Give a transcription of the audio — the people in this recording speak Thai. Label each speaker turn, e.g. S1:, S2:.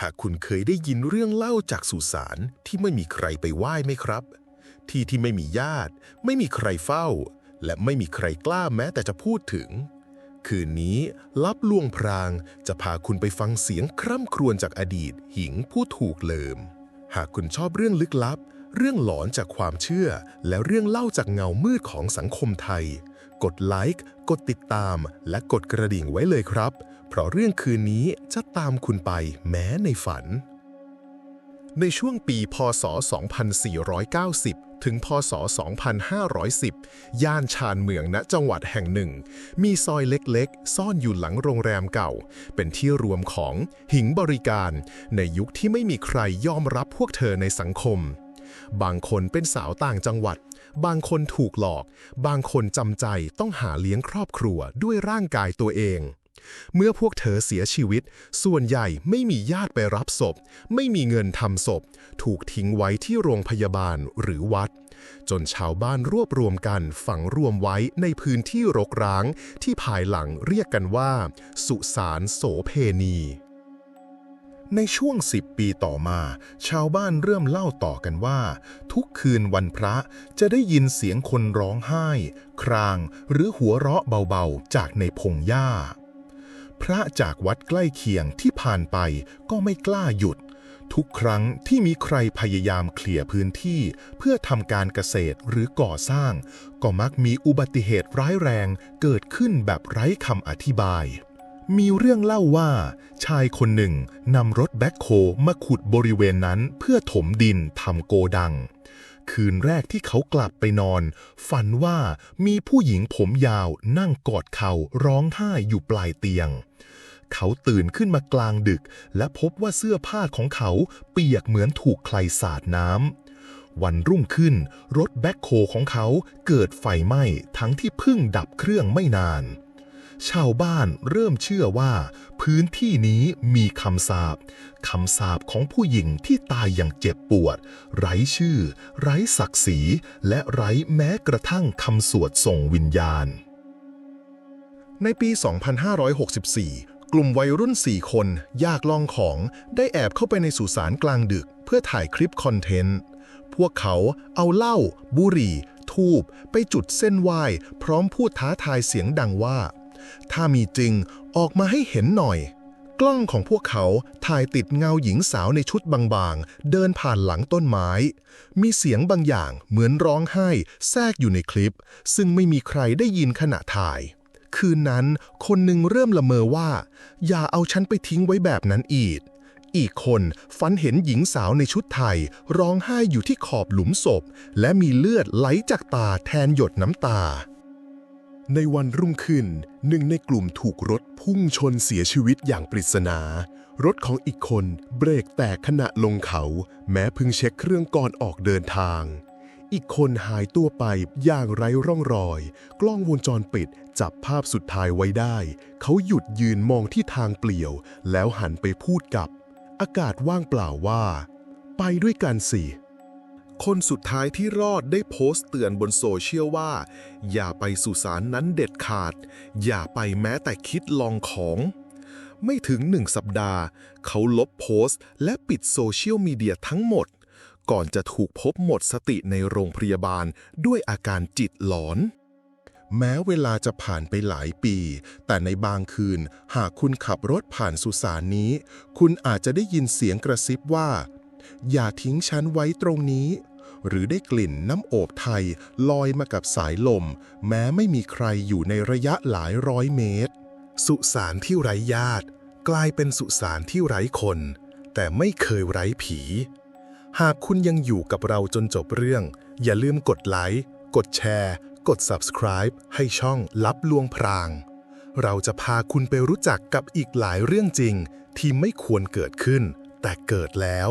S1: หากคุณเคยได้ยินเรื่องเล่าจากสุสานที่ไม่มีใครไปไหว้ไหมครับ ที่ที่ไม่มีญาติ ไม่มีใครเฝ้า และไม่มีใครกล้าแม้แต่จะพูดถึง คืนนี้ลับลวงพรางจะพาคุณไปฟังเสียงคร่ำครวญจากอดีตหิงผู้ถูกเลิม หากคุณชอบเรื่องลึกลับ เรื่องหลอนจากความเชื่อ และเรื่องเล่าจากเงามืดของสังคมไทย กดไลค์ กดติดตาม และกดกระดิ่งไว้เลยครับ เพราะเรื่องคืนนี้จะตามคุณไปแม้ในฝัน ในช่วงปีพศ 2490 ถึงพศ 2510 ย่านชานเมืองณจังหวัดแห่งหนึ่ง มีซอยเล็กๆ ซ่อนอยู่หลังโรงแรมเก่า เป็นที่รวมของหิงบริการ ในยุคที่ไม่มีใครยอมรับพวกเธอในสังคม บางคนเป็นสาวต่างจังหวัด บางคนถูกหลอก บางคนจำใจต้องหาเลี้ยงครอบครัวด้วยร่างกายตัวเอง เมื่อพวกเธอเสียชีวิต ส่วนใหญ่ไม่มีญาติไปรับศพ ไม่มีเงินทำศพ ถูกทิ้งไว้ที่โรงพยาบาลหรือวัด จนชาวบ้านรวบรวมกันฝังรวมไว้ในพื้นที่รกร้าง ที่ภายหลังเรียกกันว่า สุสานโสเพณี ในช่วง10ปีต่อมา ชาวบ้านเริ่มเล่าต่อกันว่า ทุกคืนวันพระจะได้ยินเสียงคนร้องไห้ ครางหรือหัวเราะเบาๆ จากในพงหญ้า พระจากวัดใกล้เคียงที่ผ่านไปก็ไม่กล้าหยุด ทุกครั้งที่มีใครพยายามเคลียร์พื้นที่ เพื่อทำการเกษตรหรือก่อสร้าง ก็มักมีอุบัติเหตุร้ายแรงเกิดขึ้นแบบไร้คำอธิบาย มีเรื่องเล่าว่า ชายคนหนึ่งนำรถแบ็คโฮมาขุดบริเวณนั้นเพื่อถมดินทำโกดัง คืนแรกที่เขากลับไปนอน ฝันว่ามีผู้หญิงผมยาวนั่งกอดเขาร้องไห้อยู่ปลายเตียง เขาตื่นขึ้นมากลางดึก และพบว่าเสื้อผ้าของเขาเปียกเหมือนถูกใครสาดน้ำวันรุ่งขึ้น รถแบ็คโฮของเขาเกิดไฟไหม้ทั้งที่เพิ่งดับเครื่องไม่นาน ชาวบ้านเริ่มเชื่อว่า พื้นที่นี้มีคำสาปคำสาปของผู้หญิงที่ตายอย่างเจ็บปวด ไร้ชื่อ ไร้ศักดิ์ศรี และไร้แม้กระทั่งคำสวดส่งวิญญาณ ในปี 2564กลุ่มวัยรุ่น 4 คน ยากลองของ ได้แอบเข้าไปในสุสานกลางดึก เพื่อถ่ายคลิปคอนเทนต์ พวกเขาเอาเหล้าบุหรี่ ทูบไปจุดเส้นไหว้ พร้อมพูดท้าทายเสียงดังว่า ถ้ามีจริงออกมาให้เห็นหน่อย กล้องของพวกเขาถ่ายติดเงาหญิงสาวในชุดบางๆ เดินผ่านหลังต้นไม้ มีเสียงบางอย่างเหมือนร้องไห้แทรกอยู่ในคลิป ซึ่งไม่มีใครได้ยินขณะถ่าย คืนนั้นคนหนึ่งเริ่มละเมอว่า อย่าเอาฉันไปทิ้งไว้แบบนั้นอีกอีกคนฝันเห็นหญิงสาวในชุดไทย ร้องไห้อยู่ที่ขอบหลุมศพ และมีเลือดไหลจากตาแทนหยดน้ำตา ในวันรุ่งขึ้นหนึ่งในกลุ่มถูกรถพุ่งชนเสียชีวิตอย่างปริศนา รถของอีกคนเบรกแตกขณะลงเขา แม้เพิ่งเช็คเครื่องก่อนออกเดินทาง อีกคนหายตัวไปอย่างไร้ร่องรอย กล้องวงจรปิดจับภาพสุดท้ายไว้ได้ เขาหยุดยืนมองที่ทางเปลี่ยว แล้วหันไปพูดกับ อากาศว่างเปล่าว่า ไปด้วยกันสิ คนสุดท้ายที่รอดได้โพสต์เตือนบนโซเชียลว่า อย่าไปสุสานนั้นเด็ดขาด อย่าไปแม้แต่คิดลองของ ไม่ถึงหนึ่งสัปดาห์ เขาลบโพสต์ และปิดโซเชียลมีเดียทั้งหมด ก่อนจะถูกพบหมดสติในโรงพยาบาลด้วยอาการจิตหลอน แม้เวลาจะผ่านไปหลายปี แต่ในบางคืน หากคุณขับรถผ่านสุสานนี้ คุณอาจจะได้ยินเสียงกระซิบว่า อย่าทิ้งฉันไว้ตรงนี้ หรือได้กลิ่นน้ำโอบไทยลอยมากับสายลม แม้ไม่มีใครอยู่ในระยะหลายร้อยเมตร สุสานที่ไร้ญาติ กลายเป็นสุสานที่ไร้คน แต่ไม่เคยไร้ผี หากคุณยังอยู่กับเราจนจบเรื่อง อย่าลืมกดไลค์กดแชร์ กด subscribe ให้ช่องลับลวงพราง เราจะพาคุณไปรู้จักกับอีกหลายเรื่องจริงที่ไม่ควรเกิดขึ้น แต่เกิดแล้ว